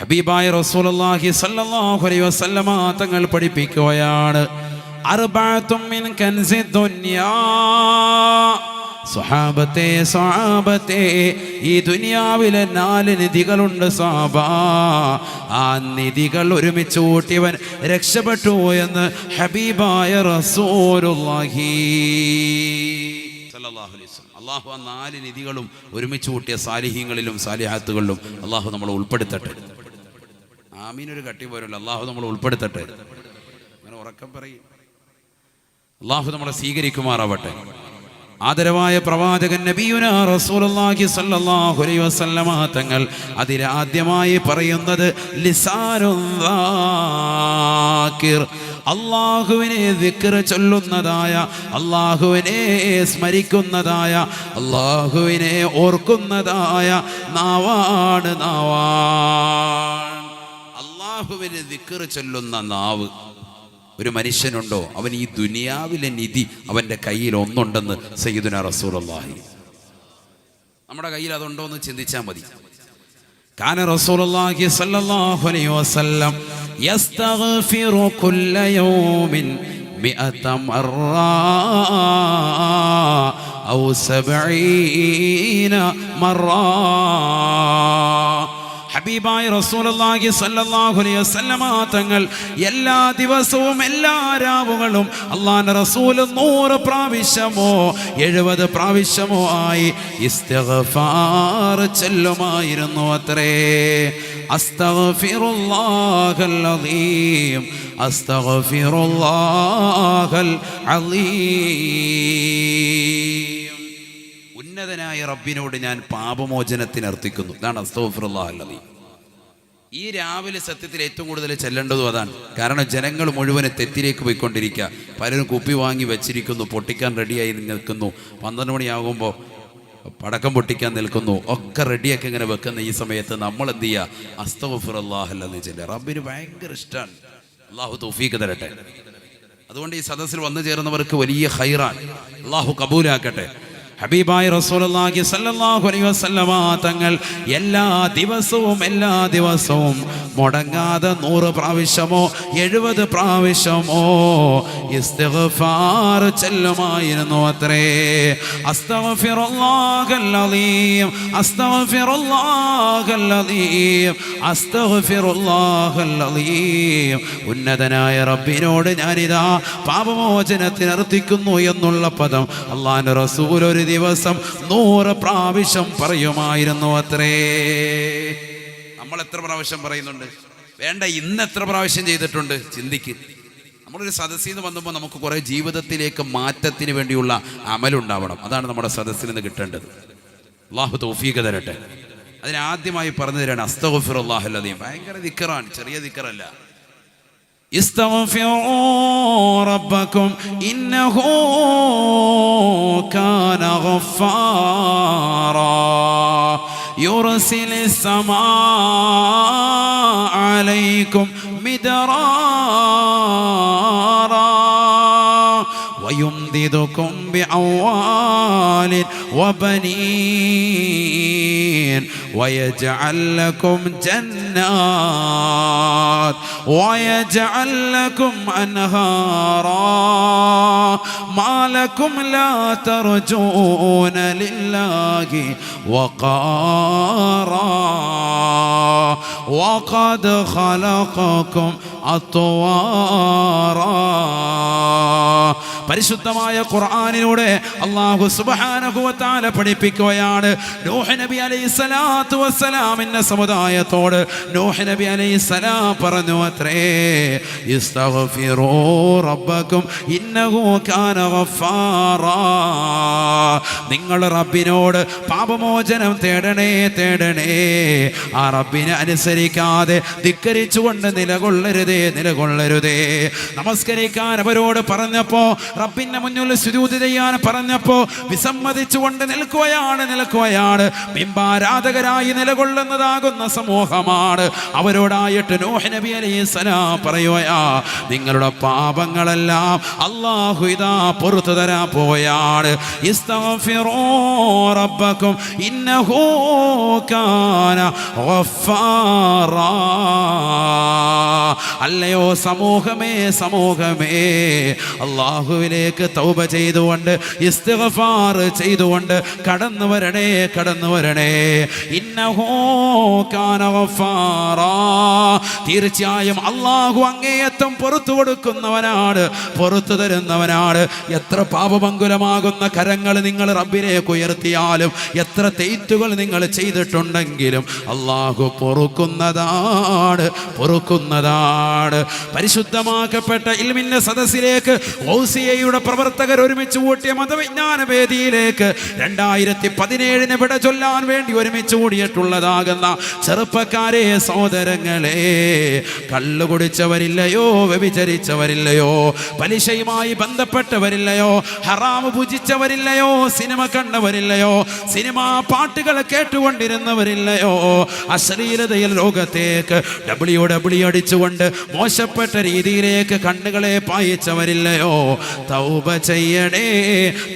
ഹബീബായ റസൂലുള്ളാഹി സ്വല്ലല്ലാഹു അലൈഹി വസല്ലമ തങ്ങൾ പഠിപ്പിക്കുകയാണ്. സ്വഹാബത്തെ സ്വഹാബത്തെ ഈ ദുനിയാവിലെ നാല് നിധികളുണ്ട് സാബ. ആ നിധികൾ ഒരുമിച്ച് കൂട്ടിയവൻ രക്ഷപ്പെട്ടു എന്ന് ഹബീബായ റസൂലുള്ളാഹി സല്ലല്ലാഹു അലൈഹി വസല്ലം. അള്ളാഹു ആ നാല് നിധികളും ഒരുമിച്ച് കൂട്ടിയ സാലിഹ്യങ്ങളിലും സാലിഹാത്തുകളിലും അള്ളാഹു നമ്മളെ ഉൾപ്പെടുത്തട്ടെ. ആമീനൊരു കട്ടി പോരല്ലോ. അള്ളാഹു നമ്മൾ ഉൾപ്പെടുത്തട്ടെ. അങ്ങനെ ഉറക്കം പറയും. അള്ളാഹു നമ്മളെ സ്വീകരിക്കുമാറാവട്ടെ. ആദരവായ പ്രവാചകൻ നബിയുന റസൂലുള്ളാഹി അലൈഹി വസല്ലമ തങ്ങൾ അതിലാദ്യമായി പറയുന്നത് ദാക്കിർ അള്ളാഹുവിനെ ദിക്ർ ചൊല്ലുന്നതായ അള്ളാഹുവിനെ സ്മരിക്കുന്നതായ അള്ളാഹുവിനെ ഓർക്കുന്നതായ നാവാണ് നാവാൻ അള്ളാഹുവിനെ ദിക്കറ് ചൊല്ലുന്ന നാവ്. ഒരു മനുഷ്യനുണ്ടോ? അവൻ ഈ ദുനിയാവിലെ നിധി അവന്റെ കയ്യിൽ ഒന്നുണ്ടെന്ന് സയ്യിദുന റസൂലുള്ളാഹി. നമ്മുടെ കയ്യിൽ അതുണ്ടോ എന്ന് ചിന്തിച്ചാൽ മതി. ഹബീബായ റസൂലുള്ളാഹി സ്വല്ലല്ലാഹു അലൈഹി വസല്ലമ തങ്ങൾ എല്ലാ ദിവസവും എല്ലാ രാവുകളും അള്ളാഹുവിന്റെ റസൂൽ നൂറ് പ്രാവശ്യമോ എഴുപത് പ്രാവശ്യമോ ആയി ഇസ്തിഗ്ഫാർ ചെല്ലുമായിരുന്നു അത്രേ. അസ്തഗ്ഫിറുല്ലാഹൽ അലീം അസ്തഗ്ഫിറുല്ലാഹൽ അലീം ഉന്നതനായ റബ്ബിനോട് ഞാൻ പാപമോചനത്തിന് അർത്ഥിക്കുന്നു ഇതാണ് അസ്തോഫിറുല്ലാഹല്ലി ഈ രാവിലെ സത്യത്തിൽ ഏറ്റവും കൂടുതൽ ചെല്ലേണ്ടതും അതാണ്. കാരണം ജനങ്ങൾ മുഴുവനെ തെറ്റിലേക്ക് പോയിക്കൊണ്ടിരിക്കുക. പലരും കുപ്പി വാങ്ങി വെച്ചിരിക്കുന്നു പൊട്ടിക്കാൻ റെഡിയായി നിൽക്കുന്നു. പന്ത്രണ്ട് മണിയാകുമ്പോൾ പടക്കം പൊട്ടിക്കാൻ നിൽക്കുന്നു. ഒക്കെ റെഡിയാക്കി ഇങ്ങനെ വെക്കുന്ന ഈ സമയത്ത് നമ്മൾ എന്ത് ചെയ്യുക അസ്തഫിറുല്ലാഹല്ലെന്ന് ചെല്ലുക. റബ്ബിന് ഭയങ്കര ഇഷ്ടമാണ് അള്ളാഹു തൗഫീക്ക് തരട്ടെ. അതുകൊണ്ട് ഈ സദസ്സിൽ വന്നു ചേർന്നവർക്ക് വലിയ ഹൈറാൻ അള്ളാഹു കബൂലാക്കട്ടെ. ഹബീബായ റസൂലുള്ളാഹി സ്വല്ലല്ലാഹു അലൈഹി വസല്ലമ തങ്ങൾ എല്ലാ ദിവസവും എല്ലാ ദിവസവും മുടങ്ങാതെ നൂറ് പ്രാവശ്യമോ എഴുപത് പ്രാവശ്യമോ ഇസ്തിഗ്ഫാർ ചെല്ലുമായിരുന്നു അത്രേ. അലീം അസ്തഗ്ഫിറുല്ലാഹൽ അലീം ഉന്നതനായ റബ്ബിനോട് ഞാനിതാ പാപമോചനത്തിന് അർത്ഥിക്കുന്നു എന്നുള്ള പദം അല്ലാഹുവിന്റെ റസൂൽ ഒരു ദിവസം നൂറ് പ്രാവശ്യം പറയുമായിരുന്നു അത്രേ. നമ്മൾ എത്ര പ്രാവശ്യം പറയുന്നുണ്ട്? വേണ്ട ഇന്ന് എത്ര പ്രാവശ്യം ചെയ്തിട്ടുണ്ട്? ചിന്തിക്ക്. നമ്മളൊരു സദസ്സിൽ നിന്ന് വന്നുമ്പോൾ നമുക്ക് കുറേ ജീവിതത്തിലേക്ക് മാറ്റത്തിന് വേണ്ടിയുള്ള അമലുണ്ടാവണം. അതാണ് നമ്മുടെ സദസ്സിൽ നിന്ന് കിട്ടേണ്ടത്. അള്ളാഹു തൗഫീഖ് തരട്ടെ. അതിനാദ്യമായി പറഞ്ഞു തരാണ് അസ്തഗഫിറുല്ലാഹല്ലതീം ഭയങ്കര ദിക്കറാണ്. ചെറിയ ദിക്കറല്ല. استغفروا ربكم إنه كان غفارا. يرسل السماء عليكم مدرارا. ويمددكم بأموال وبنين. ويجعل لكم جنات. ويجعل لكم أنهارا ما لكم لا ترجون لله وقارا. وقد خلقكم أطوارا പരിശുദ്ധമായ ഖുർആാനിലൂടെ അള്ളാഹു സുബാനഹുവത്താല പഠിപ്പിക്കുകയാണ് നൂഹ് നബി അലൈഹി സ്വലാത്തു വസ്സലാമിന്റെ സമുദായത്തോട് നൂഹ് നബി അലൈഹി സ്വലാം പറഞ്ഞു അത്രേ ഇസ്തഗ്ഫിറൂ റബ്ബക്കും ഇന്നഹു കാന ഗഫാറാ നിങ്ങൾ റബ്ബിനോട് പാപമോചനം തേടണേ തേടണേ ആ റബ്ബിനെ അനുസരിക്കാതെ ധിക്കരിച്ചുകൊണ്ട് നിലകൊള്ളരുതേ നിലകൊള്ളരുതേ. നമസ്കരിക്കാൻ അവരോട് പറഞ്ഞപ്പോ റബ്ബിന്റെ മുന്നിൽ സുരൂതി ചെയ്യാൻ പറഞ്ഞപ്പോ വിസമ്മതിച്ചുകൊണ്ട് നിൽക്കുകയാണ് നിൽക്കുകയാണ്. ബിംബാരാധകരായി നിലകൊള്ളുന്നതാകുന്ന സമൂഹമാണ്. അവരോടായിട്ട് നോഹ് നബി അലൈഹി സ്വലാം പറയുകയാ നിങ്ങളുടെ പാപങ്ങളെല്ലാം അള്ളാഹു ഇതാ പുറത്തു പോയാണ് ഇസ്തഗ്ഫിറൂ റബ്ബക്കും ഇന്നഹു കാന ഗഫാറാ അല്ലയോ സമൂഹമേ സമൂഹമേ. അള്ളാഹുവിലേക്ക് തൗബ ചെയ്തുകൊണ്ട് ഇസ്തിഫാർ ചെയ്തുകൊണ്ട് കടന്നു വരണേ കടന്നു വരണേ. ഇന്ന തീർച്ചയായും അള്ളാഹു അങ്ങേയറ്റം പുറത്തു കൊടുക്കുന്നവനാണ് പുറത്തു തരുന്നവനാണ്. എത്ര പാപമംഗുലമാകുന്ന കരങ്ങൾ നിങ്ങൾ റബ്ബിലേക്ക് ഉയർത്തിയാലും എത്ര തെയ്ത്തുകൾ നിങ്ങൾ ചെയ്തിട്ടുണ്ടെങ്കിലും അള്ളാഹു പൊറുക്കുന്നതാണ് പൊറുക്കുന്നതാണ്. പരിശുദ്ധമാക്കപ്പെട്ട ഇൽമിന്റെ സദസ്സിലേക്ക് ഓസിയയുടെ പ്രവർത്തകർ ഒരുമിച്ച് കൂട്ടിയ മതവിജ്ഞാന വേദിയിലേക്ക് രണ്ടായിരത്തി പതിനേഴിന് വിട ചൊല്ലാൻ വേണ്ടി ഒരുമിച്ച് കൂടിയിട്ടുള്ളതാകുന്ന ചെറുപ്പക്കാരെ സഹോദരങ്ങളെ കള്ളു കുടിച്ചവരില്ലയോ വ്യഭിചരിച്ചവരില്ലയോ പലിശയുമായി ബന്ധപ്പെട്ടവരില്ലയോ ഹറാമ് ഭുജിച്ചവരില്ലയോ സിനിമ കണ്ടവരില്ലയോ സിനിമാ പാട്ടുകൾ കേട്ടുകൊണ്ടിരുന്നവരില്ലയോ അശ്ലീലതയിൽ ലോകത്തേക്ക് ഡബ്ല്യു ഡബ്ല്യു അടിച്ചുകൊണ്ട് മോശപ്പെട്ട രീതിയിലേക്ക് കണ്ണുകളെ പായിച്ചവരില്ലയോ. തൗബ ചെയ്യണേ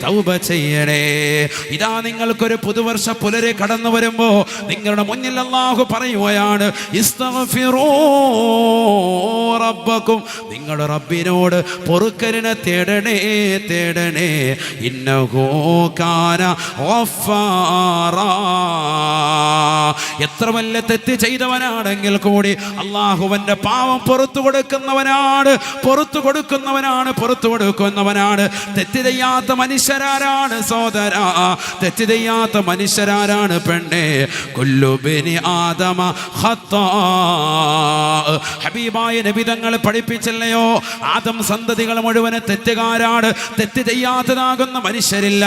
തൗബ ചെയ്യണേ. ഇതാ നിങ്ങൾക്കൊരു പുതുവർഷ പുലരെ കടന്നു വരുമ്പോ നിങ്ങളുടെ മുന്നിൽ അള്ളാഹു പറയുകയാണ് റബ്ബക്കും. നിങ്ങളുടെ റബ്ബിനോട് പൊറുക്കലിനെ തേടണേ തേടണേ. ഇന്നഹോ കാന ഗഫാറാ. എത്ര വല്ല തെറ്റ് ചെയ്തവനാണെങ്കിൽ കൂടി അള്ളാഹുവന്റെ പാവം പുറത്തു കൊടുക്കുന്നവനാണ് പുറത്തു കൊടുക്കുന്നവനാണ് പുറത്തു കൊടുക്കുന്നവനാണ്. തെറ്റ് ചെയ്യാത്ത മനുഷ്യരാരാണ് സോദര തെറ്റ് ചെയ്യാത്ത മനുഷ്യരാരാണ് പെണ്ണെ. കൊല്ലുബിനി ആദമ. ഹബീബായ നബിതങ്ങൾ പഠിപ്പിച്ചല്ലയോ? ആദം സന്തതികൾ മുഴുവൻ തെറ്റുകാരാണ്. തെറ്റ് ചെയ്യാത്തതാകുന്ന മനുഷ്യരില്ല.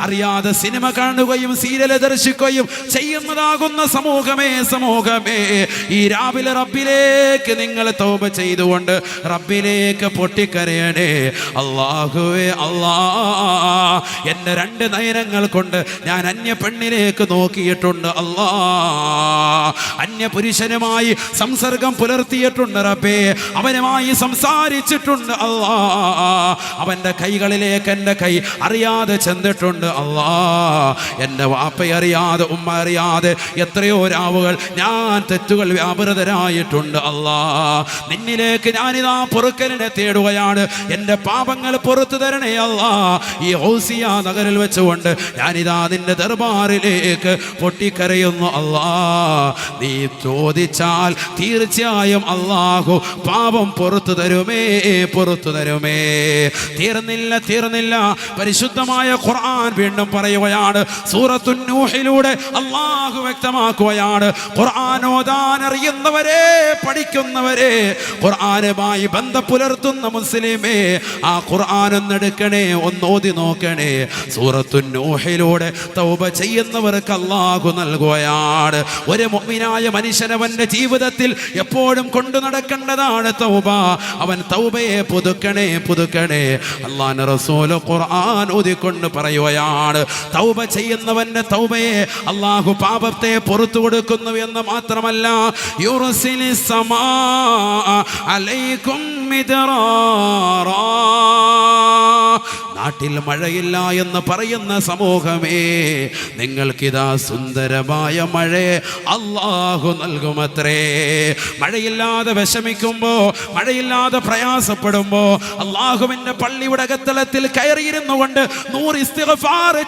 അറിയാതെ സിനിമ കാണുകയും സീരിയൽ ദർശിക്കുകയും ചെയ്യുന്നതാകുന്ന സമൂഹമേ സമൂഹമേ. ഈ രാവിലെ റബ്ബിലേക്ക് നിങ്ങൾ തൗബ ചെയ്തുകൊണ്ട് റബ്ബിലേക്ക് പൊട്ടിക്കരയണേ. അള്ളാഹുവേ അള്ളാ എന്റെ രണ്ട് നയനങ്ങൾ കൊണ്ട് ഞാൻ അന്യ പെണ്ണിലേക്ക് നോക്കിയിട്ടുണ്ട്. അള്ളാ അന്യ പുരുഷനുമായി സംസർഗം പുലർത്തിയിട്ടുണ്ട് റബ്ബേ. അവനുമായി സംസാരിച്ചിട്ടുണ്ട് അള്ളാ. അവന്റെ കൈകളിലേക്ക് എന്റെ കൈ അറിയാതെ ചെന്നിട്ടുണ്ട് അള്ളാ. എന്റെ വാപ്പ അറിയാതെ ഉമ്മ അറിയാതെ എത്രയോ രാവുകൾ ഞാൻ തെറ്റുകൾ വ്യാപൃതരായിട്ടുണ്ട് അള്ളാ. നിന്നിലേക്ക് ഞാനിതാ പൊറുക്കലിനെ തേടുകയാണ്. എന്റെ പാപങ്ങൾ പുറത്തു തരണേ അള്ളാ. ഈ ഹൗസിയ നഗരിൽ വെച്ചുകൊണ്ട് ഞാനിതാ നിന്റെ ദർബാറിലേക്ക് പൊട്ടിക്കരയുന്നു അള്ളാ നീ ചോദിച്ചാൽ തീർച്ചയായും അള്ളാഹു പാപം പുറത്തു തരുമേ പുറത്തു തരുമേ. തീർന്നില്ല തീർന്നില്ല. പരിശുദ്ധമായ ഖുർആൻ വീണ്ടും പറയുകയാണ്. സൂറത്തു നൂഹിലൂടെ അള്ളാഹു വ്യക്തമാക്കുകയാണ്. ഖുർആൻ ഓതാൻ അറിയുന്നവരെ പഠിക്കുന്നവരെ ഖുർആനുമായി ബന്ധം പുലർത്തുന്ന മുസ്ലിമേ ആ ഖുർആൻ ഒന്നെടുക്കണേ ഒന്ന് ഓതി നോക്കണേ. സൂറത്തു നൂഹിലൂടെ തൗബ ചെയ്യുന്നവർക്ക് അള്ളാഹു നൽകുകയാണ് ഒരു മുഅ്മിനായ മനുഷ്യനവന്റെ ജീവിതത്തിൽ എപ്പോഴും കൊണ്ടു നടക്കേണ്ടതാണ് തൗബ. അവൻ തൗബയെ പുതുക്കണേ പുതുക്കണേ. അള്ളാൻ റസൂൽ ഖുർആൻ ഊതിക്കൊണ്ട് പറയുകയാണ് തൗബ ചെയ്യുന്നവന്റെ തൗബയെ അള്ളാഹു പാപത്തെ പുറത്തു കൊടുക്കുന്നു എന്ന് മാത്രമല്ല യുർസിലി സമാ അലൈക്കും. നാട്ടിൽ മഴയില്ല എന്ന് പറയുന്ന സമൂഹമേ നിങ്ങൾക്കിതാ സുന്ദരമായ മഴയെ അള്ളാഹു നൽകുമത്രേ. മഴയില്ലാതെ വിഷമിക്കുമ്പോ മഴയില്ലാതെ പ്രയാസപ്പെടുമ്പോ അള്ളാഹുവിന്റെ പള്ളിയുടെ അകത്തളത്തിൽ കയറിയിരുന്നു കൊണ്ട് നൂറ്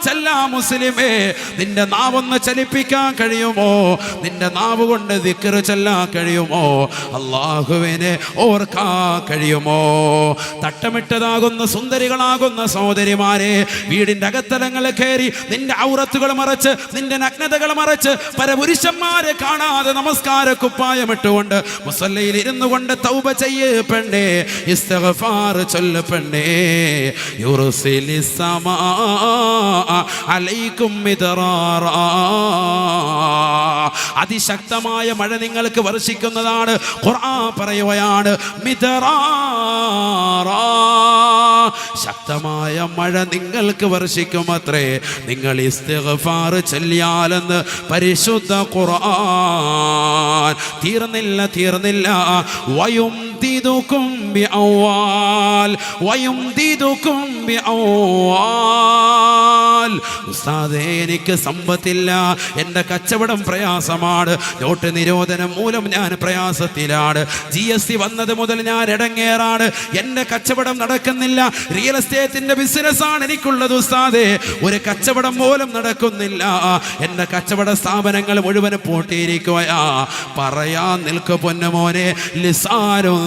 ചെല്ലാ മുസ്ലിമേ നിന്റെ നാവൊന്ന് ചലിപ്പിക്കാൻ കഴിയുമോ? നിന്റെ നാവ് കൊണ്ട് ദിക്കറ് ചെല്ലാൻ കഴിയുമോ? അള്ളാഹുവിനെ ഓർക്കാൻ കഴിയുമോ? തട്ടമിട്ടതാകുന്ന സുന്ദരികളാകുന്ന സഹോദരിമാരെ വീടിന്റെ അകത്തലങ്ങൾ കയറി നിന്റെ ഔറത്തുകൾ മറച്ച് നിന്റെ നഗ്നതകൾ മറച്ച് പരപുരുഷന്മാരെ കാണാതെ നമസ്കാര കുപ്പായമിട്ടുകൊണ്ട് മുസല്ലയിൽ ഇരുന്നു കൊണ്ട് തൗബ ചെയ്യ് പെണ്ണേ ഇസ്തഗ്ഫാർ ചൊല്ല് പെണ്ണേ. യുർസിലി സമാ അലൈക്കും. അതിശക്തമായ മഴ നിങ്ങൾക്ക് വർഷിക്കുന്നതാണ്. ഖുർആൻ പറയുകയാണ് മിതറാ ശക്തമായ മഴ നിങ്ങൾക്ക് വർഷിക്കുമത്രേ. നിങ്ങൾ ഇസ്തിഗ്ഫാർ ചൊല്ലിയാലെന്ന് പരിശുദ്ധ ഖുർആൻ. തീർന്നില്ല തീർന്നില്ല. വയും ويمددكم بأموال ويمددكم بأموال ഉസ്താദേ എനിക്ക് സമ്പത്തില്ല എൻ്റെ കച്ചവടം പ്രയാസമാണ് നോട്ട് നിരോധനം മൂലം ഞാൻ പ്രയാസത്തിലാണ് ജി എസ് ടി വന്നത് മുതൽ ഞാൻ ഇടങ്ങേറാണ് എൻ്റെ കച്ചവടം നടക്കുന്നില്ല റിയൽ എസ്റ്റേറ്റിന്റെ ബിസിനസ്സാണ് എനിക്കുള്ളത് ഉസ്താദേ ഒരു കച്ചവടം പോലും നടക്കുന്നില്ല എൻ്റെ കച്ചവട സ്ഥാപനങ്ങൾ മുഴുവൻ പൂട്ടിയിരിക്കുകയാ പറയാൻ നിൽക്കു പൊന്നുമോനെ ലിസാനും ദാക്കിർ.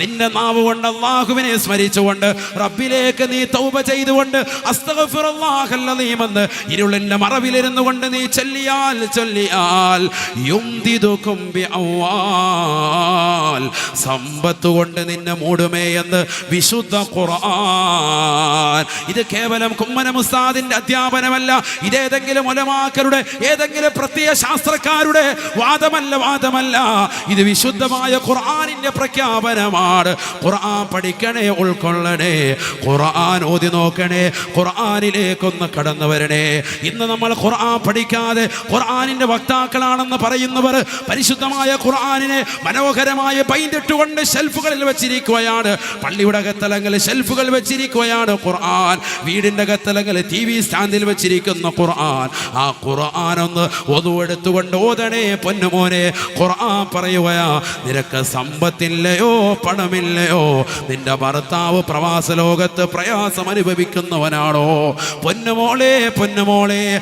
നിന്റെ നാവ് കൊണ്ട് അള്ളാഹുവിനെ സ്മരിച്ചുകൊണ്ട് റബ്ബിലേക്ക് നീ തൗപ ചെയ്തുകൊണ്ട് അസ്തഗഫിറുല്ലാഹല്ലദീമെന്ന് ഇരുളിന്റെ മറവിലിരുന്നു കൊണ്ട് നീ ചൊല്ലിയാൽ ചൊല്ലിയാൽ സമ്പത്ത് കൊണ്ട് നിന്നെ മൂടുമേ എന്ന് വിശുദ്ധ ഖുർആൻ. ഇത് കേവലം കുമ്മന മുസ്താദിന്റെ അധ്യാപനമല്ല ഇതേതെങ്കിലും ഒലമാക്കരുടെ ഏതെങ്കിലും പ്രത്യയ ശാസ്ത്രക്കാരുടെ വാദമല്ല വാദമല്ല. ഇത് വിശുദ്ധമായ ഖുർആനിന്റെ പ്രഖ്യാപനമാണ്. ഖുർആൻ പഠിക്കണേ ഉൾക്കൊള്ളണേ. ഖുർആൻ ഓതി നോക്കണേ ഖുർആാനിലേക്കൊന്ന് കടന്നു വരണേ. ഇന്ന് നമ്മൾ ഖുർആൻ പഠിക്കാതെ ഖുർആനിന്റെ വക്താക്കളാണെന്ന് പറയുന്നവർ പരിശുദ്ധമായ ഖുർആാനിനെ മനോഹരമായ പൈന്തിട്ടുകൊണ്ട് ഷെൽഫുകളിൽ വെച്ചിരിക്കുകയാണ്. പള്ളിയുടെ അകത്തലങ്ങൾ ഷെൽഫുകൾ വെച്ചിരിക്കുകയാണ് ഖുർആൻ. വീടിന്റെ അകത്തലങ്ങൾ ടി വി സ്റ്റാൻഡിൽ വെച്ചിരിക്കുന്ന ഖുർആൻ. ആ ഖുർആൻ ഒന്ന് ഒതുവെടുത്തുകൊണ്ട് ഓതണേ പൊന്നുമോനെ. ഖുർആൻ പറയുകയാ നിനക്ക് സമ്പത്തില്ലയോ പണമില്ലയോ? നിന്റെ ഭർത്താവ് പ്രവാസ ലോകത്ത് പ്രയാസം അനുഭവിക്കുന്നവനാണോ? പൊന്നുമോളെ പൊന്നുമോളെ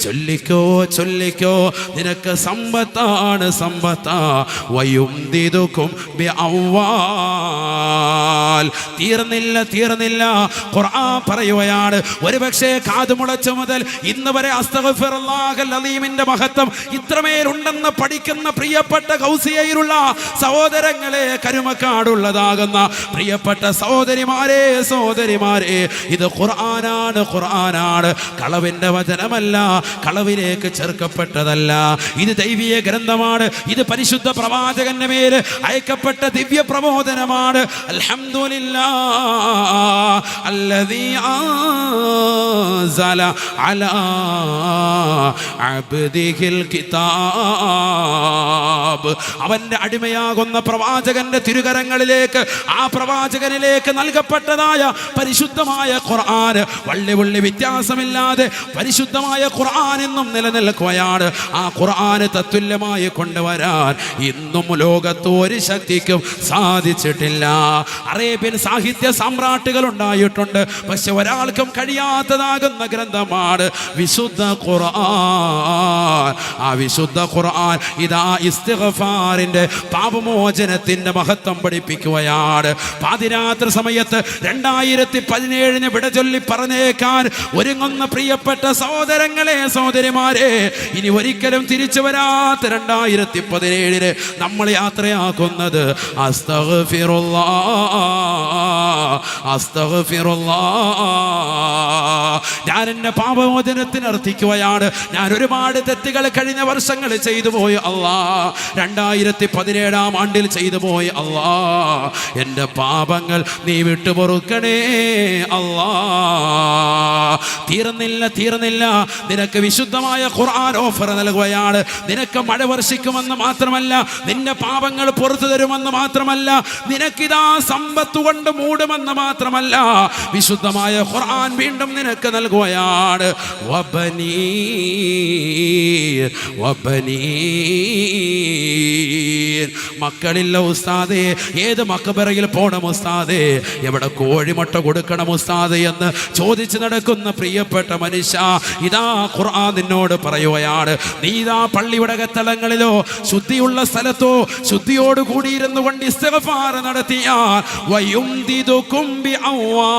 ചൊല്ലിക്കോ ചൊല്ലിക്കോ നിനക്ക് സമ്പത്താണ് സമ്പത്താ. ബിഅവ്വാൽ. തീർന്നില്ല തീർന്നില്ല. ഖുർആൻ പറയുകയാണ് ഒരുപക്ഷേ കാതുമുളച്ചു മുതൽ ഇന്ന് വരെ അസ്തഗ്ഫിറുല്ലാഹൽ അലീമിന്റെ മഹത്വം. ഇത്രമേലുണ്ടെന്ന് പഠിക്കുന്ന പ്രിയപ്പെട്ട കൗസിയയിലുള്ള സഹോദരങ്ങളെ കരുമക്കാടുള്ളതാകുന്ന പ്രിയപ്പെട്ട സഹോദരിമാരെ സഹോദരിമാരെ ഇത് ഖുർആനാണ് ഖുർആനാണ്. കളവിന്റെ വചനമല്ല കളവിലേക്ക് ചേർക്കപ്പെട്ടതല്ല. ഇത് ദൈവീയ ഗ്രന്ഥമാണ് ഇത് പരിശുദ്ധ പ്രവാചകന്റെ മേൽ അയക്കപ്പെട്ട ദിവ്യ പ്രബോധനമാണ് അൽഹംദുലില്ലാ അല്ലദീ ആസല അലാ അബ്ദിഹിൽ കിതാബ്. അവന്റെ അടിമയാകുന്ന പ്രവാചകന്റെ തിരുകരങ്ങളിലേക്ക് ആ പ്രവാചകനിലേക്ക് നൽകപ്പെട്ടതായ പരിശുദ്ധമായ ഖുർആൻ. വള്ളി വള്ളി വ്യത്യാസമില്ലാതെ പരിശുദ്ധമായ ഖുർആൻ എന്നും നിലനിൽക്കുകയാണ്. ആ ഖുർആൻ തത്തുല്യമായി കൊണ്ടുവരാൻ ഇന്നും ലോകത്ത് ഒരു ശക്തിക്കും സാധിച്ചിട്ടില്ല. അറേബ്യൻ സാഹിത്യ സാമ്രാട്ടുകൾ ഉണ്ടായിട്ടുണ്ട്. പക്ഷെ ഒരാൾക്കും കഴിയാത്തതാകുന്ന ഗ്രന്ഥമാണ് വിശുദ്ധ ഖുർആൻ. ആ വിശുദ്ധ ഖുർആൻ ഇതാ ഇസ്തിഗ്ഫാറിന്റെ പാപമോചനത്തിന്റെ മഹത്വം പഠിപ്പിക്കുകയാണ്. പാതിരാത്രി സമയത്ത് രണ്ടായിരത്തി പതിനേഴിന് വിട ചൊല്ലി പറഞ്ഞേക്കാൻ ഒരുങ്ങുന്ന പ്രിയപ്പെട്ട സഹോദരങ്ങളെ സഹോദരിമാരെ ഇനി ഒരിക്കലും തിരിച്ചു വരാത്ത രണ്ടായിരത്തി പതിനേഴിന് നമ്മൾ യാത്രയാക്കുന്നത് ഞാൻ എന്റെ പാപമോചനത്തിന് അർത്ഥിക്കുകയാണ്. ഞാൻ ഒരുപാട് തെറ്റുകൾ കഴിഞ്ഞ വർഷങ്ങൾ ചെയ്തു പോയി അള്ളാ. രണ്ടായിരത്തി പതിനേഴാം ആണ്ടിൽ ചെയ്തു പോയി അള്ളാ. എന്റെ പാപങ്ങൾ നീ വിട്ടുപൊറുക്കണേ അള്ളാ. തീർന്നില്ല തീർന്നില്ല. നിനക്ക് വിശുദ്ധമായ ഖുർആൻ ഓഫർ നൽകുകയാണ്. നിനക്ക് മഴ വർഷിക്കുമെന്ന് മാത്രമല്ല നിന്റെ പാപങ്ങൾ പുറത്തു തരുമെന്ന് മാത്രമല്ല നിനക്കിതാ സമ്പത്ത് കൊണ്ട് മൂടുമെന്ന് മാത്രമല്ല വിശുദ്ധമായ ഖുർആൻ വീണ്ടും നിനക്ക് നൽകുകയാണ്. വബനീർ മക്കളില്ല ഉസ്താദേ ഏത് മക്കബറയിൽ പോണം ഉസ്താദേ? എവിടെ കോഴിമുട്ട കൊടുക്കണം ഉസ്താദേ എന്ന് ചോദിച്ചു നടക്കുന്ന പ്രിയപ്പെട്ട മനുഷ്യ ഇതാ ഖുർആൻ നിന്നോട് പറയുകയാണ്. നീ ഇതാ പള്ളിയുടെ തലങ്ങളിലോ ശുദ്ധിയുള്ള സ്ഥലത്തോ ശുദ്ധിയോട് കൂടിയിരുന്നു കൊണ്ട് ഇസ്തിഗ്ഫാർ നടത്തിയാൽ വയുംദിദുകും അവ്വാൽ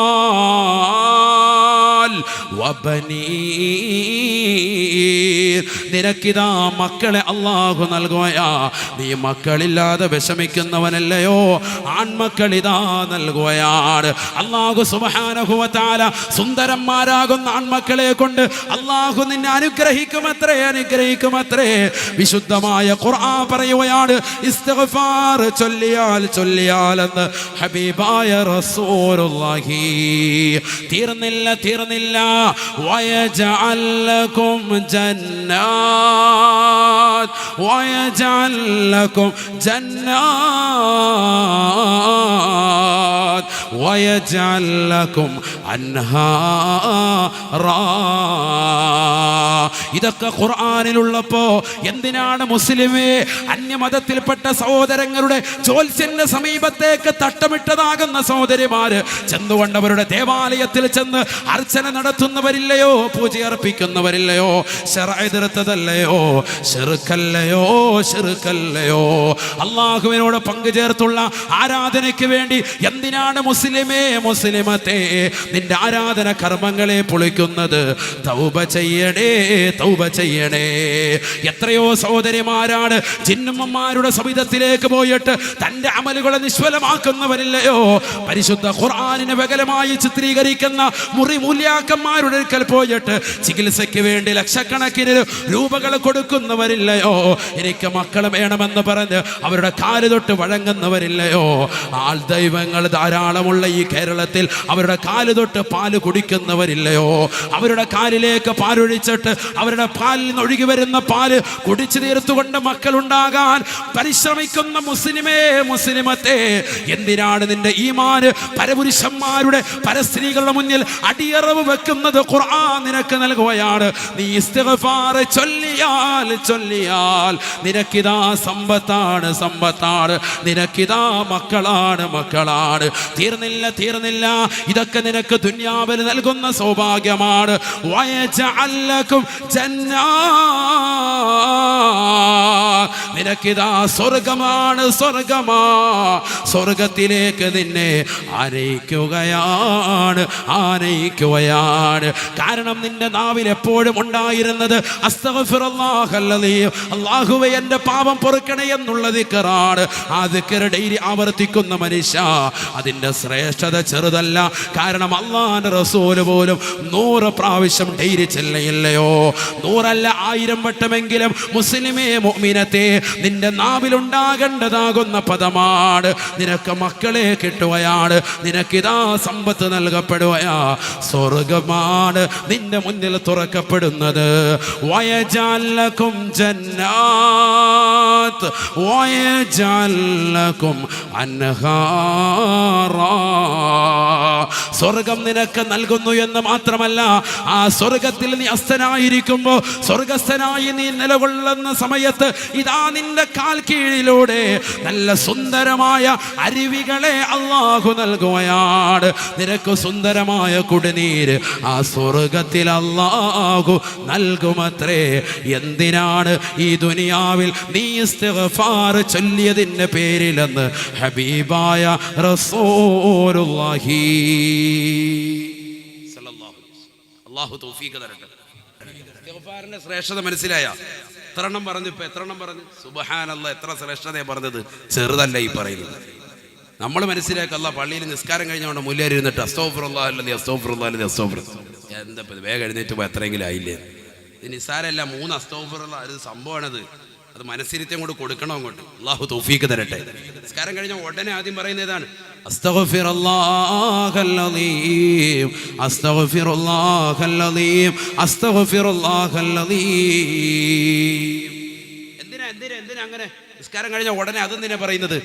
വബനീർ നിനക്കിതാ മക്കളെ അള്ളാഹു നൽകുകയാ നീ മക്കളില്ലാതെ വിഷമിക്കുന്നവനല്ലയോ? ആൺമക്കളിതാ നൽകുകയാണ് അള്ളാഹു സുബഹാനഹുവത്താല സുന്ദരന്മാരാകുന്ന ആൺമക്കളെ കൊണ്ട് അള്ളാഹു നിന്നെ അനുഗ്രഹിക്കുമത്രേ അനുഗ്രഹിക്കുമത്രേ. വിശുദ്ധമായ ഖുർആൻ പറയുകയാണ് ഇസ്തിഗ്ഫാർ ചൊല്ലിയാൽ ചൊല്ലിയാൽ എന്ന് ഹബീബായ റസൂലുള്ളാഹി. തീർന്നില്ല തീർന്നില്ല. വയജഅൽ ലക്കും ജന്നാ جنات ويجعل لكم جنات ويجعل لكم أنهارا ഇതൊക്കെ ഖുർആാനിലുള്ളപ്പോ എന്തിനാണ് മുസ്ലിമേ അന്യമതത്തിൽപ്പെട്ട സഹോദരങ്ങളുടെ ജോത്സ്യന്റെ സമീപത്തേക്ക് തട്ടമിട്ടതാകുന്ന സഹോദരിമാര് ചെന്നുകൊണ്ടവരുടെ ദേവാലയത്തിൽ ചെന്ന് അർച്ചന നടത്തുന്നവരില്ലയോ പൂജയർപ്പിക്കുന്നവരില്ലയോ എതിർത്തതല്ലയോ ചെറുക്കല്ലയോ? ചെറുക്കല്ലയോ? അള്ളാഹുവിനോട് പങ്കുചേർത്തുള്ള ആരാധനയ്ക്ക് വേണ്ടി എന്തിനാണ് മുസ്ലിമേ മുസ്ലിമത്തെ നിന്റെ ആരാധന കർമ്മങ്ങളെ പൊളിക്കുന്നത്? തൗബ ചെയ്യണേ തൗബ ചെയ്യണേ. എത്രയോ സഹോദരിമാരാണ് ചിന്നമ്മമാരുടെ സവിധത്തിലേക്ക് പോയിട്ട് തന്റെ അമലുകളെ നിഷ്ഫലമാക്കുന്നവരില്ലയോ? പരിശുദ്ധ ഖുർആാനിനെ വകലമായി ചിത്രീകരിക്കുന്ന മുറി മൂല്യാക്കന്മാരുടെ അടുക്കൽ പോയിട്ട് ചികിത്സയ്ക്ക് വേണ്ടി ലക്ഷക്കണക്കിന് രൂപകൾ കൊടുക്കുന്നവരില്ലയോ? എനിക്ക് മക്കൾ വേണമെന്ന് പറഞ്ഞ് അവരുടെ കാൽ തൊട്ട് വഴങ്ങുന്നവരില്ലയോ? ആൾ ദൈവങ്ങൾ ധാരാളമുള്ള ഈ കേരളത്തിൽ അവരുടെ കാൽ തൊട്ട് പാൽ കുടിക്കുന്നവരില്ലയോ? അവരുടെ കാലിലേക്ക് പാലൊഴിച്ചിട്ട് അവരുടെ പാലിൽ നിന്ന് ഒഴുകി വരുന്ന പാൽ കുടിച്ചു തീർത്തുകൊണ്ട് മക്കളുണ്ടാകാൻ പരിശ്രമിക്കുന്ന മുസ്ലിമേ മുസ്ലിമത്തെ എന്തിനാണ് നിന്റെ ഈമാന് പരപുരുഷന്മാരുടെ പരസ്ത്രീകളുടെ മുന്നിൽ അടിയറവ് വെക്കുന്നത്? ഖുർആൻ നിനക്ക് നൽകുകയാണ്. നീ ഇസ്തിഗ്ഫാർ ചൊല്ലിയാൽ ചൊല്ലിയാൽ നിനക്കിതാ സമ്പത്താണ് സമ്പത്താണ്. നിനക്കിതാ മക്കളാണ് മക്കളാണ്. തീർന്നില്ല തീർന്നില്ല. ഇതൊക്കെ നിനക്ക് ദുന്യാവിൽ നൽകുന്ന സൗഭാഗ്യമാണ്. വയച്ച വയജഅല്ലക്കും ജന്നാ നിനക്കിതാ സ്വർഗമാണ് സ്വർഗമാ. സ്വർഗത്തിലേക്ക് നിന്നെ ആനയിക്കുകയാണ് ആനയിക്കുകയാണ്. കാരണം നിന്റെ നാവിൽ എപ്പോഴും ഉണ്ടായിരുന്നത് അള്ളാഹുവെ എന്റെ പാപം പൊറുക്കണേ എന്നുള്ള ദിക്കറാണ്. ആ ദിക്കര ഡെയിലി ആവർത്തിക്കുന്ന മനുഷ്യ. അതിന്റെ ശ്രേഷ്ഠത ചെറുതല്ല. കാരണം അള്ളാന്റെ റസൂൽ പോലും നൂറ് പ്രാവശ്യം ഡെയിലി ചെല്ലയില്ലയോ. നൂറല്ല ആയിരം വട്ടമെങ്കിലും മുസ്ലിമേ മോമിനത്തെ നിന്റെ നാവിലുണ്ടാകേണ്ടതാകുന്ന പദമാണ്. നിനക്ക് മക്കളെ കിട്ടുകയാണ്. നിനക്കിതാ സമ്പത്ത് നൽകപ്പെടുകയാ. സ്വർഗമാണ് നിന്റെ മുന്നിൽ തുറക്കപ്പെടുന്നത്. വയജാലക്കും ജന്നാത്ത് സ്വർഗം നിനക്ക് നൽകുന്നു എന്ന് മാത്രമല്ല ആ സ്വർഗത്തിൽ നീ അസ്ഥനായിരിക്കുമ്പോൾ സ്വർഗസ്ഥനായി നീ നിലകൊള്ളുന്ന സമയത്ത് ഇതാ നിന്റെ കാൽ കീഴിലൂടെ നല്ല സുന്ദരമായ അരുവികളെ അള്ളാഹു നൽകുകയാണ്. നിനക്ക് സുന്ദരമായ കുടിനീര് ആ സ്വർഗത്തിൽ അള്ളാഹു നൽകുമത്രേ. എന്തിനാണ് ഈ ദുനിയാവിൽ നീ ഇസ്തിഗ്ഫാർ ചൊല്ലിയതിന്റെ പേരിലെന്ന് ഹബീബായ റസൂലുള്ളാഹി? അള്ളാഹു തരട്ടെ. ശ്രേഷ്ഠത മനസ്സിലായ? എത്ര എണ്ണം പറഞ്ഞു ഇപ്പൊ എത്ര എണ്ണം പറഞ്ഞു? സുബഹാനല്ല എത്ര ശ്രേഷ്ഠതയെ പറഞ്ഞത്? ചെറുതല്ല ഈ പറയുന്നത്. നമ്മൾ മനസ്സിലാക്കല്ല പള്ളിയിൽ നിസ്കാരം കഴിഞ്ഞുകൊണ്ട് മുല്ലേരി ഇരുന്നിട്ട് അല്ലതി അസ്തോഫർ എന്താ വേഗം എഴുന്നേറ്റ് പോയി എത്രയെങ്കിലും ആയില്ലേ? നിസ്സാരമല്ല മൂന്ന് അസ്തോഫറുള്ള ഒരു സംഭവമാണത് അത് മനസ്സിരുത്തി കൊണ്ട് കൊടുക്കണം അങ്ങോട്ട്. അള്ളാഹു തൗഫീക്ക് തരട്ടെ. നിസ്കാരം കഴിഞ്ഞ ഉടനെ ആദ്യം പറയുന്ന ഇതാണ് എന്തിനാ എന്തിനാ എന്തിനാ അങ്ങനെ? നിസ്കാരം കഴിഞ്ഞ ഉടനെ അതെന്തിനാ പറയുന്നത്?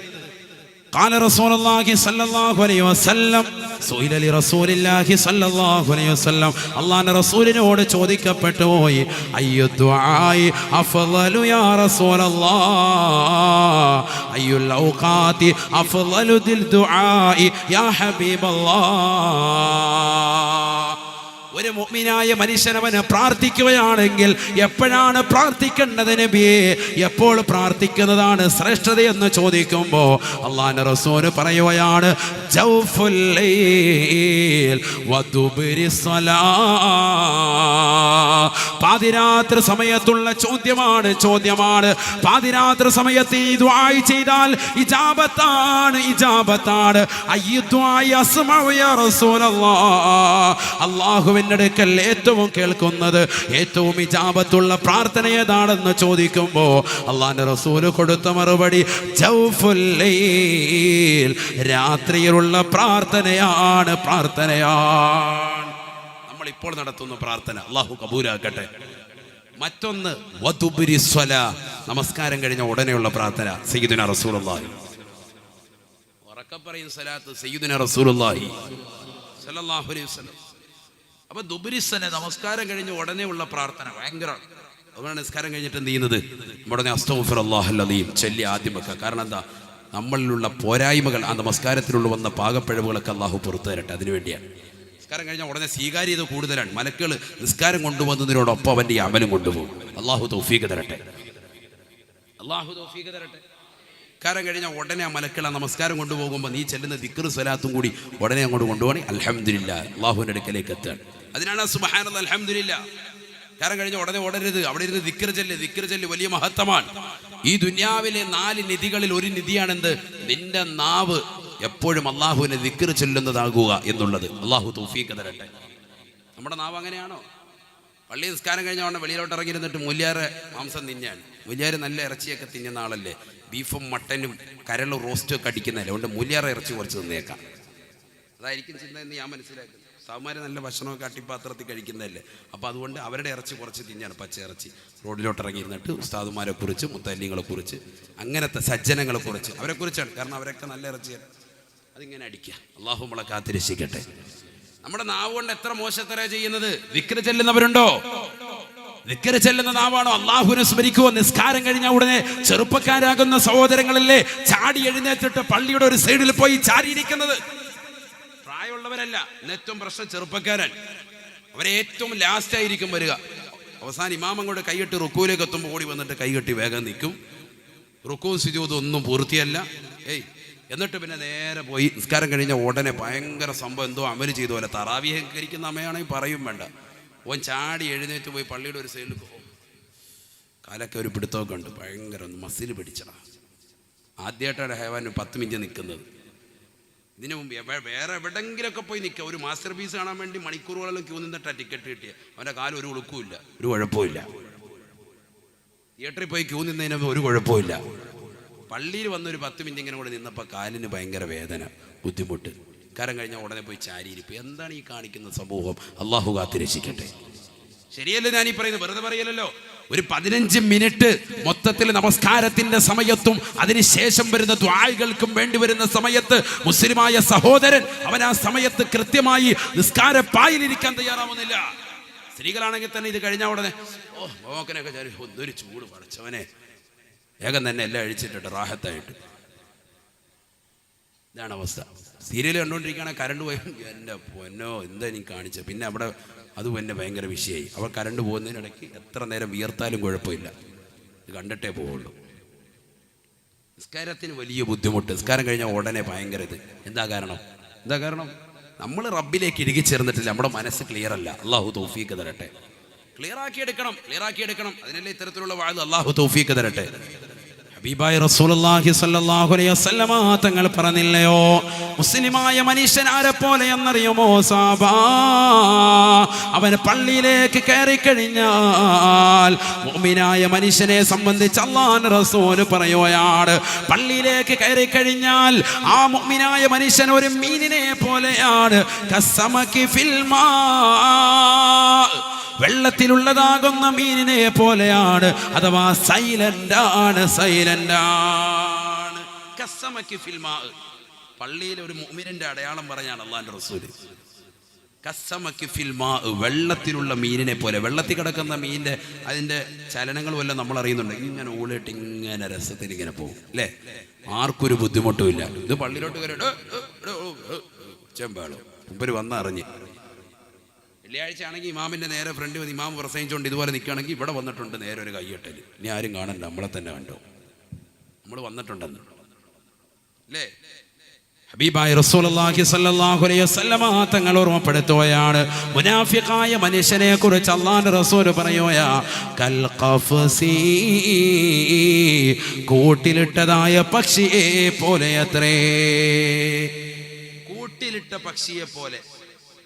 قال رسول الله صلى الله عليه وسلم സുഇല ലി റസൂലില്ലാഹി സ്വല്ലല്ലാഹു അലൈഹി വസല്ലം അല്ലാഹുവിന്റെ റസൂലിനോട് ചോദിക്കപ്പെട്ടു പോയി അയ്യു ദുആയി അഫ്ളലു യാ റസൂലല്ലാഹ് അയ്യുൽ ഔഖാതി അഫ്ളലു ദിൽ ദുആയി യാ ഹബീബല്ലാഹ് ഒരു മുഗ്മിനായ മനുഷ്യനവന് പ്രാർത്ഥിക്കുകയാണെങ്കിൽ എപ്പോഴാണ് പ്രാർത്ഥിക്കേണ്ടത് നബിയെ? എപ്പോൾ പ്രാർത്ഥിക്കുന്നതാണ് ശ്രേഷ്ഠത എന്ന് ചോദിക്കുമ്പോൾ അള്ളാഹിന്റെ റസൂൽ പറയുകയാണ്. പാതിരാത്രി സമയത്തുള്ള ചോദ്യമാണ് ചോദ്യമാണ്. പാതിരാത്രി സമയത്ത് ഈ ദ്വായി ചെയ്താൽ ഇജാബത്താണ് ഇജാബത്താണ്. അയ്യുദ്വായി അസുമയ റസൂലല്ലാ. റസൂലല്ലാഹ് അള്ളാഹുവിന്റെ അടുക്കൽ ഏറ്റവും കേൾക്കുന്നത്? ഏറ്റവും ഇജാപത്തുള്ള പ്രാർത്ഥന ഏതാണെന്ന് ചോദിക്കുമ്പോൾ അള്ളാഹിന്റെ റസൂൽ കൊടുത്ത മറുപടി രാത്രിയിലുള്ള പ്രാർത്ഥനയാണ് പ്രാർത്ഥനയാണ്. നമ്മൾ ഇപ്പോൾ നടത്തുന്ന പ്രാർത്ഥന അള്ളാഹു കബൂലാക്കട്ടെ. മറ്റൊന്ന് വധുപുരിസ്വല നമസ്കാരം കഴിഞ്ഞ ഉടനെയുള്ള പ്രാർത്ഥന സയ്യിദിന റസൂലുള്ളാഹി. ഉറക്കം പറയും സ്വലാത്ത് സയ്യിദിന റസൂലുള്ളാഹി. സല്ലല്ലാഹു അലൈഹി വസല്ലം. അപ്പൊ ദുബരിസനെ നമസ്കാരം കഴിഞ്ഞ ഉള്ള പ്രാർത്ഥന ഭയങ്കര അതുകൊണ്ട് നിസ്കാരം കഴിഞ്ഞിട്ട് എന്ത് ചെയ്യുന്നത്? ഉടനെ അസ്തോഫർ അള്ളാഹുല്ലതയും ചെല്ലി ആദ്യം വെക്കുക. കാരണം എന്താ? നമ്മളിലുള്ള പോരായ്മകൾ ആ നമസ്കാരത്തിലുള്ള വന്ന പാകപ്പിഴവുകളൊക്കെ അള്ളാഹു പുറത്തു തരട്ടെ. അതിനു വേണ്ടിയാണ്. നിസ്കാരം കഴിഞ്ഞാൽ ഉടനെ സ്വീകാര്യത കൂടുതലാണ്. മലക്കുകൾ നിസ്കാരം കൊണ്ടുവന്നതിനോടൊപ്പം അവന്റെ ഈ അമലും കൊണ്ടുപോകും. അള്ളാഹു തൗഫീഖ് തരട്ടെ. അള്ളാഹു തൗഫീഖ് തരട്ടെ. നിസ്കാരം കഴിഞ്ഞാൽ ഉടനെ ആ മലക്കൾ ആ നമസ്കാരം കൊണ്ടുപോകുമ്പോൾ നീ ചെല്ലുന്ന ദിക്ർ സ്വലാത്തും കൂടി ഉടനെ അങ്ങോട്ട് കൊണ്ടുപോകണേ. അലഹമില്ല അള്ളാഹുവിന്റെ അടുക്കലേക്ക് എത്തുകയാണ്. അതിനാണ് സുബഹാന അലഹമില്ല കാരണം കഴിഞ്ഞ ഉടനെ ഓടരുത്. അവിടെ ഇരുന്ന് ദിക്ർ ചെല്ല്. ദിക്ർ ചെല്ല് വലിയ മഹത്വമാണ്. ഈ ദുന്യാവിലെ നാല് നിധികളിൽ ഒരു നിധിയാണെന്ത്? നിന്റെ നാവ് എപ്പോഴും അള്ളാഹുവിനെ ദിക്ർ ചെല്ലുന്നതാകുക എന്നുള്ളത്. അള്ളാഹു തൗഫീഖ് തരട്ടെ. നമ്മുടെ നാവ് അങ്ങനെയാണോ? പള്ളി നിസ്കാരം കഴിഞ്ഞ ഉടനെ വെളിയിലോട്ട് ഇറങ്ങിയിരുന്നിട്ട് മുല്യാറ് മാംസം തിന്നാണ് മുല്യാറ് നല്ല ഇറച്ചിയൊക്കെ തിന്നുന്ന ആളല്ലേ? ബീഫും മട്ടനും കരളും റോസ്റ്റും ഒക്കെ അടിക്കുന്നതല്ലേ? അതുകൊണ്ട് മുല്യാറ് ഇറച്ചി കുറച്ച് തിന്നേക്കാം. അതായിരിക്കും ചിന്ത എന്ന് ഞാൻ മനസ്സിലാക്കുന്നു സാമാര് നല്ല ഭക്ഷണമൊക്കെ അട്ടിപ്പാത്രത്തിൽ കഴിക്കുന്നതല്ലേ? അപ്പോൾ അതുകൊണ്ട് അവരുടെ ഇറച്ചി കുറച്ച് തിന്നാണ് പച്ച ഇറച്ചി. റോഡിലോട്ട് ഇറങ്ങിയിരുന്നിട്ട് ഉസ്താദുമാരെ കുറിച്ച് മുത്തല്ലിങ്ങളെ കുറിച്ച് അങ്ങനത്തെ സജ്ജനങ്ങളെ കുറിച്ച്. അവരെ കുറിച്ചാണ് കാരണം അവരൊക്കെ നല്ല ഇറച്ചിയാണ്. അതിങ്ങനെ അടിക്കുക. അള്ളാഹു നമ്മളെ കാത്തിരക്ഷിക്കട്ടെ. നമ്മുടെ നാവ് കൊണ്ട് എത്ര മോശത്തര ചെയ്യുന്നത്? വിക്ര ചെല്ലുന്നവരുണ്ടോ? വിക്ര ചെല്ലുന്ന നാവാണോ? അള്ളാഹുവിനെ സ്മരിക്കുവോ? നിസ്കാരം കഴിഞ്ഞ ഉടനെ ചെറുപ്പക്കാരാകുന്ന സഹോദരങ്ങളല്ലേ ചാടി എഴുന്നേറ്റിട്ട് പള്ളിയുടെ ഒരു സൈഡിൽ പോയി ചാരിയിരിക്കുന്നത്? പ്രായമുള്ളവരല്ല ഏറ്റവും പ്രശ്നം ചെറുപ്പക്കാരൻ അവരെ ഏറ്റവും ലാസ്റ്റ് ആയിരിക്കും വരിക. അവസാനം ഇമാമം അങ്ങോട്ട് കൈയിട്ട് റുക്കൂലേക്ക് എത്തുമ്പോൾ ഓടി വന്നിട്ട് കൈകെട്ടി വേഗം നിൽക്കും. റുക്കൂ സുജൂത് ഒന്നും പൂർത്തിയല്ല. ഏയ് എന്നിട്ട് പിന്നെ നേരെ പോയി നിസ്കാരം കഴിഞ്ഞ ഉടനെ ഭയങ്കര സംഭവം എന്തോ അമൽ ചെയ്ത പോലെ തറാവിഹകരിക്കുന്ന അമ്മയാണെങ്കിൽ പറയും വേണ്ട. ഓൻ ചാടി എഴുന്നേറ്റ് പോയി പള്ളിയുടെ ഒരു സൈഡിൽ പോകും കാലൊക്കെ ഒരു പിടുത്തമൊക്കെ ഉണ്ട്. ഭയങ്കര ഒന്ന് മസിൽ പിടിച്ചടാ. ആദ്യമായിട്ടാണ് ഹേവാൻ പത്ത് മിനിറ്റ് നിൽക്കുന്നത്. ഇതിനു മുമ്പ് വേറെ എവിടെങ്കിലൊക്കെ പോയി നിൽക്കുക ഒരു മാസ്റ്റർ പീസ് കാണാൻ വേണ്ടി മണിക്കൂറുകളെല്ലാം ക്യൂ നിന്നിട്ടാ ടിക്കറ്റ് കിട്ടിയ. അവന്റെ കാലം ഒരു ഉളുക്കുമില്ല ഒരു കുഴപ്പമില്ല. തിയേറ്ററിൽ പോയി ക്യൂ നിന്നതിന് ഒരു കുഴപ്പമില്ല. പള്ളിയിൽ വന്നൊരു പത്ത് മിനിറ്റ് ഇങ്ങനെ കൂടെ നിന്നപ്പോൾ കാലിന് ഭയങ്കര വേദന ബുദ്ധിമുട്ട്. കാരം കഴിഞ്ഞാൽ ഉടനെ പോയി ചാരിയിരിപ്പ്. എന്താണ് ഈ കാണിക്കുന്ന സമൂഹം? അള്ളാഹു കാത്തിരക്ഷിക്കട്ടെ ശരിയല്ലേ ഞാൻ ഈ പറയുന്നത്? വെറുതെ പറയലല്ലോ. ഒരു പതിനഞ്ച് മിനിറ്റ് മൊത്തത്തിൽ നമസ്കാരത്തിന്റെ സമയത്തും അതിനുശേഷം വരുന്ന ദ്വായകൾക്കും വേണ്ടി വരുന്ന സമയത്ത് മുസ്ലിമായ സഹോദരൻ അവൻ ആ സമയത്ത് കൃത്യമായി നിസ്കാര പായിലിരിക്കാൻ തയ്യാറാവുന്നില്ല. സ്ത്രീകളാണെങ്കിൽ തന്നെ ഇത് കഴിഞ്ഞ ഉടനെ ഓ ഒന്നൊരു ചൂട് പടച്ചവനെ. വേഗം തന്നെ എല്ലാം അഴിച്ചിട്ടിട്ട് റാഹത്തായിട്ട്. ഇതാണ് അവസ്ഥ. സീരിയൽ കണ്ടുകൊണ്ടിരിക്കുകയാണ് കറണ്ട് പോയി. എന്റെ പൊന്നോ എന്താ നീ കാണിച്ചത് പിന്നെ അവിടെ അതും എന്നെ ഭയങ്കര വിഷയമായി അവൾ കറണ്ട് പോകുന്നതിനിടയ്ക്ക് എത്ര നേരം വിയർത്താലും കുഴപ്പമില്ല. ഇത് കണ്ടിട്ടേ പോവുള്ളൂ. നിസ്കാരത്തിന് വലിയ ബുദ്ധിമുട്ട്. നിസ്കാരം കഴിഞ്ഞാൽ ഉടനെ ഭയങ്കര ഇത്. എന്താ കാരണം? എന്താ കാരണം? നമ്മൾ റബ്ബിലേക്ക് ഇടുകി ചേർന്നിട്ടില്ല. നമ്മുടെ മനസ്സ് ക്ലിയർ അല്ല. അള്ളാഹു തൗഫീക്ക് തരട്ടെ. ക്ലിയർ ആക്കി എടുക്കണം. ക്ലിയർ ആക്കി എടുക്കണം. അതിനല്ലേ ഇത്തരത്തിലുള്ള വാഴ അള്ളാഹു തൗഫീക്ക് തരട്ടെ. ഹബീബായ റസൂലുള്ളാഹി സ്വല്ലല്ലാഹു അലൈഹി വസല്ലമ തങ്ങൾ പറഞ്ഞില്ലയോ? മുസ്ലിമായ മനുഷ്യൻ ആരെ പോലെ എന്നറിയുമോ സാബാ? അവൻ പള്ളിയിലേക്ക് കയറി കഴിഞ്ഞാൽ മുഅ്മിനായ മനുഷ്യനെ സംബന്ധിച്ച് അള്ളാഹു റസൂൽ പറയുകയാണ് പള്ളിയിലേക്ക് കയറി കഴിഞ്ഞാൽ ആ മുഅ്മിനായ മനുഷ്യൻ ഒരു മീനിനെ പോലെയാണ്. കസമക്കി ഫിൽമാ വെള്ളത്തിലുള്ളതാകുന്ന മീനിനെ പോലെയാണ്. അഥവാ സൈലന്റ് ആണ് സൈലന്റ് ആണ്. ഒരു മുമിനിന്റെ അടയാളം പറഞ്ഞാണ് അള്ളാന്റെ റസൂൽ. കസമക്ക് ഫിൽമാ വെള്ളത്തിലുള്ള മീനിനെ പോലെ. വെള്ളത്തിൽ കിടക്കുന്ന മീനിന്റെ അതിന്റെ ചലനങ്ങൾ വല്ല നമ്മൾ അറിയുന്നുണ്ട്? ഇങ്ങനെ ഊളിട്ട് ഇങ്ങനെ രസത്തിൽ ഇങ്ങനെ പോകും അല്ലേ? ആർക്കൊരു ബുദ്ധിമുട്ടുമില്ല ഇത് പള്ളിയിലോട്ട് കയറി ചെമ്പാളോ. മുമ്പര് വന്നറിഞ്ഞ് വെള്ളിയാഴ്ച ആണെങ്കിൽ ഇമാമിന്റെ നേരെ ഫ്രണ്ട് വന്ന് ഇമാം പ്രസംഗിച്ചുകൊണ്ട് ഇതുപോലെ നിൽക്കുകയാണെങ്കിൽ ഇവിടെ വന്നിട്ടുണ്ട് നേരെ ഒരു കയ്യട്ടൽ ഇനി ആരും കാണണ്ട നമ്മളെ തന്നെ കണ്ടോ? നമ്മൾ വന്നിട്ടുണ്ടെന്ന്. അല്ലേ? ഹബീബായ റസൂലുള്ളാഹി അലൈഹി വസല്ലമ തങ്ങൾ ഓർമ്മപ്പെടുത്തുകയാണ്. മുനാഫിഖായ മനുഷ്യനെ കുറിച്ച് റസൂൽ പറയുകയാ കൽ കൂട്ടിലിട്ടതായ പക്ഷിയെ പോലെ അത്രേ കൂട്ടിലിട്ട പക്ഷിയെ പോലെ.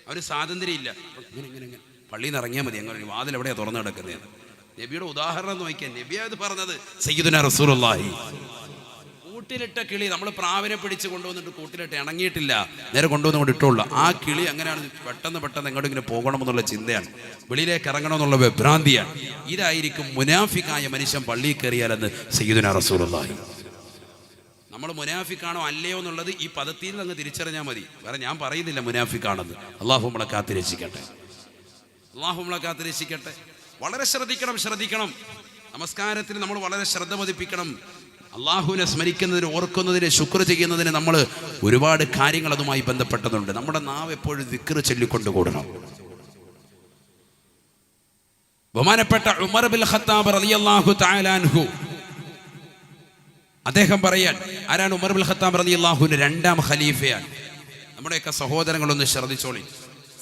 അവന് സ്വാതന്ത്ര്യം ഇല്ല ഇങ്ങനെ ഇങ്ങനെ ഇങ്ങനെ. പള്ളിയിൽ നിന്ന് ഇറങ്ങിയാൽ മതി. അങ്ങനെ വാതിൽ എവിടെയാ തുറന്നു കിടക്കുന്നത്? നബിയുടെ ഉദാഹരണം നോക്കിയാൽ നബി അത് പറഞ്ഞത് സയ്യിദുന റസൂലുള്ളാഹി. കൂട്ടിലിട്ട കിളി നമ്മൾ പ്രാവിനെ പിടിച്ച് കൊണ്ടുവന്നിട്ട് കൂട്ടിലിട്ട് ഇണങ്ങിയിട്ടില്ല. നേരെ കൊണ്ടുവന്ന് കൊണ്ട് ഇട്ടുള്ളൂ ആ കിളി അങ്ങനെയാണ് പെട്ടെന്ന് പെട്ടെന്ന് എങ്ങോട്ടെങ്കിലും പോകണമെന്നുള്ള ചിന്തയാണ്. വെളിയിലേക്ക് ഇറങ്ങണമെന്നുള്ള വിഭ്രാന്തിയാണ്. ഇതായിരിക്കും മുനാഫിക്കായ മനുഷ്യൻ പള്ളിയിൽ കയറിയാലെന്ന് സയ്യിദുന റസൂലുള്ളാഹി. നമ്മൾ മുനാഫിക്കാണോ അല്ലയോ എന്നുള്ളത് ഈ പദത്തിൽ അങ്ങ് തിരിച്ചറിഞ്ഞാൽ മതി. വേറെ ഞാൻ പറയുന്നില്ല മുനാഫിക്കാണെന്ന്. അള്ളാഹു നമ്മളെ കാത്തിരക്ഷിക്കട്ടെ അള്ളാഹു നമ്മളെ കാത്തിരക്ഷിക്കട്ടെ. വളരെ ശ്രദ്ധിക്കണം ശ്രദ്ധിക്കണം. നമസ്കാരത്തിന് നമ്മൾ വളരെ ശ്രദ്ധ പതിപ്പിക്കണം. അള്ളാഹുവിനെ സ്മരിക്കുന്നതിന് ഓർക്കുന്നതിന് ശുക്ർ ചെയ്യുന്നതിന് നമ്മൾ ഒരുപാട് കാര്യങ്ങൾ അതുമായി ബന്ധപ്പെട്ടതുണ്ട്. നമ്മുടെ നാവ് എപ്പോഴും ദിക്കറ് ചൊല്ലിക്കൊണ്ട് കൂടണം. ബഹുമാനപ്പെട്ട ഉമർ ബിൽ ഖത്താബ് റളിയല്ലാഹു അദ്ദേഹം പറയാൻ ആരാണ് ഉമർ ബിൽ ഖത്താബ് റളിയല്ലാഹുവിന്റെ രണ്ടാം ഖലീഫയാണ്. നമ്മുടെയൊക്കെ സഹോദരങ്ങളൊന്ന് ശ്രദ്ധിച്ചോളി.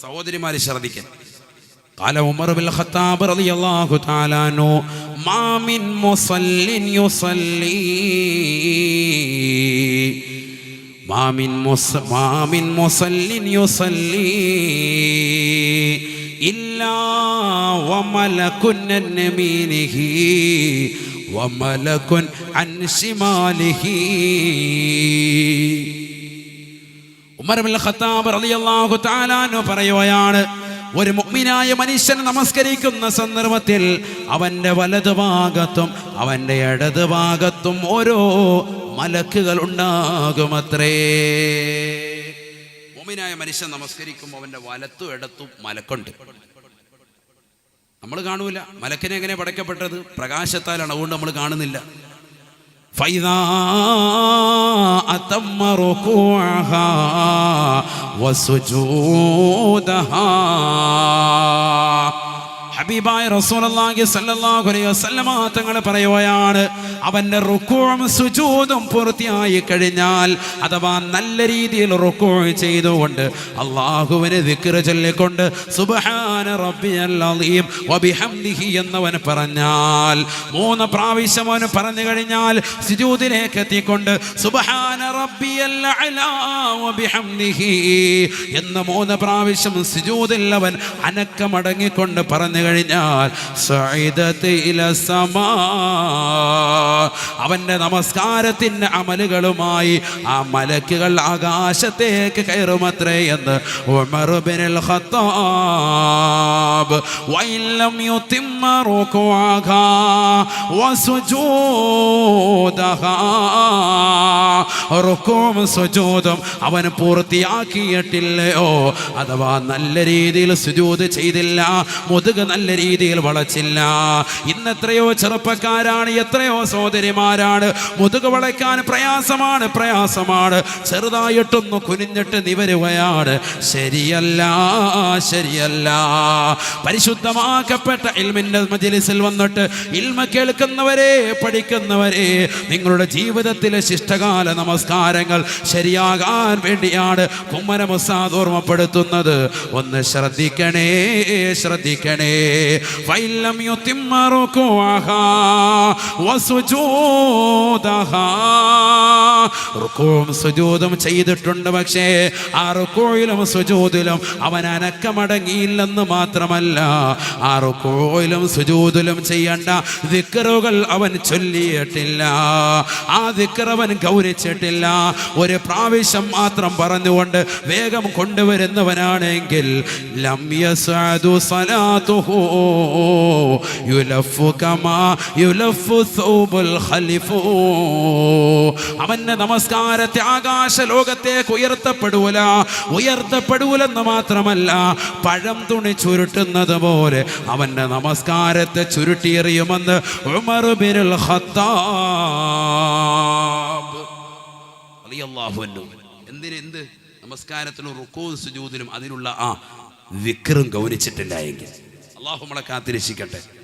സഹോദരിമാര് ശ്രദ്ധിക്കാൻ. قال عمر بن الخطاب رضي الله تعالى عنه ما من مصل يصلي ما من مص ما من مصل يصلي إلا وملك عن يمينه وملك عن شماله ഉമർ ബിൻ ഖത്താബ് റളിയല്ലാഹു തആല അൻഹു പറയുകയാണ് ഒരു മുഗ്മിനായ മനുഷ്യൻ നമസ്കരിക്കുന്ന സന്ദർഭത്തിൽ അവന്റെ വലതുഭാഗത്തും അവന്റെ ഇടതുഭാഗത്തും ഓരോ മലക്കുകൾ ഉണ്ടാകുമത്രേ. മുഅ്മിനായ മനുഷ്യൻ നമസ്കരിക്കുമ്പോൾ അവന്റെ വലത്തും ഇടത്തും മലക്കുണ്ട്. നമ്മൾ കാണൂല. മലക്കിനെ എങ്ങനെ പടയ്ക്കപ്പെട്ടത്? പ്രകാശത്താലാണ്. അതുകൊണ്ട് നമ്മൾ കാണുന്നില്ല. فإذا أتم ركوعها وسجودها ഹബീബായ റസൂലുള്ളാഹി സ്വല്ലല്ലാഹു അലൈഹി വസല്ലമ തങ്ങൾ പറയുകയാണ് അവന്റെ റുകൂഉം സുജൂദും പൂർത്തിയായി കഴിഞ്ഞാൽ അഥവാ നല്ല രീതിയിൽ റുക്കോ ചെയ്തുകൊണ്ട് അള്ളാഹുവിനെ ദിക്ർ ചൊല്ലിക്കൊണ്ട് സുബ്ഹാന റബ്ബിയൽ അലീം വബിഹംദിഹി എന്നവൻ പറഞ്ഞാൽ മൂന്ന് പ്രാവശ്യം അവൻ പറഞ്ഞു കഴിഞ്ഞാൽ സുജൂദിലേക്ക് എത്തിക്കൊണ്ട് സുബ്ഹാന റബ്ബിയൽ അലാ വബിഹംദിഹി എന്ന് മൂന്ന് പ്രാവശ്യം സുജൂദിൽ അവൻ അനക്കമടങ്ങിക്കൊണ്ട് പറഞ്ഞു കഴിഞ്ഞാൽ അവന്റെ നമസ്കാരത്തിന്റെ അമലുകളുമായി ആ മലക്കുകൾ ആകാശത്തേക്ക് കയറുമത്രേ എന്ന് ഉമർ ബിനുൽ ഖത്താബ് യുതിമ്മ അവൻ പൂർത്തിയാക്കിയിട്ടില്ലയോ? അഥവാ നല്ല രീതിയിൽ സുജൂദ് ചെയ്തില്ല മുതുക് നല്ല രീതിയിൽ വളച്ചില്ല. ഇന്ന് എത്രയോ ചെറുപ്പക്കാരാണ് എത്രയോ സഹോദരിമാരാണ്. മുതുക് വളയ്ക്കാൻ പ്രയാസമാണ് പ്രയാസമാണ്. ചെറുതായിട്ടൊന്ന് കുനിഞ്ഞിട്ട് നിവരുകയാണ്. ശരിയല്ല ശരിയല്ല. പരിശുദ്ധമാക്കപ്പെട്ട ഇൽമിന്റെ മജിലിസിൽ വന്നിട്ട് ഇൽമ കേൾക്കുന്നവരെ പഠിക്കുന്നവരെ നിങ്ങളുടെ ജീവിതത്തിലെ ശിഷ്ടകാല നമസ്കാരങ്ങൾ ശരിയാകാൻ വേണ്ടിയാണ് കുമ്മനമുസാദ് ഓർമ്മപ്പെടുത്തുന്നത്. ഒന്ന് ശ്രദ്ധിക്കണേ ശ്രദ്ധിക്കണേ. ഫൈലം യുതിമ്മ റുകുഅഹാ വസുജൂദഹാ. റുക്കുവും സുജൂതും ചെയ്തിട്ടുണ്ട് പക്ഷേ ആ റുക്കോയിലും സുജൂതിലും അവൻ അനക്കമടങ്ങിയില്ലെന്ന് മാത്രമല്ല ആ റുക്കോയിലും സുജൂതിലും ചെയ്യേണ്ട ദിക്കറുകൾ അവൻ ചൊല്ലിയിട്ടില്ല. ആ ദിക്കർ അവൻ ഗൗരിച്ചിട്ടില്ല. ഒരു പ്രാവശ്യം മാത്രം പറഞ്ഞുകൊണ്ട് വേഗം കൊണ്ടുവരുന്നവനാണെങ്കിൽ ലം നമസ്കാരത്തെ ആകാശ ലോകത്തേക്ക് ഉയർത്തപ്പെടൂല. ഉയർത്തപ്പെടൂലെന്ന് മാത്രമല്ല പഴം തുണി ചുരുട്ടുന്നത് പോലെ അവന്റെ നമസ്കാരത്തെ ചുരുട്ടിയെറിയുമെന്ന് ഉമർ ബിരുൽ. എന്തിന് എന്ത്? നമസ്കാരത്തിനും റുക്കോവും സുജൂദിനും അതിനുള്ള ആ വിക്രം ഗൗനിച്ചിട്ടില്ല എങ്കിൽ. അള്ളാഹു നമ്മളെ കാത്തിരക്ഷിക്കട്ടെ.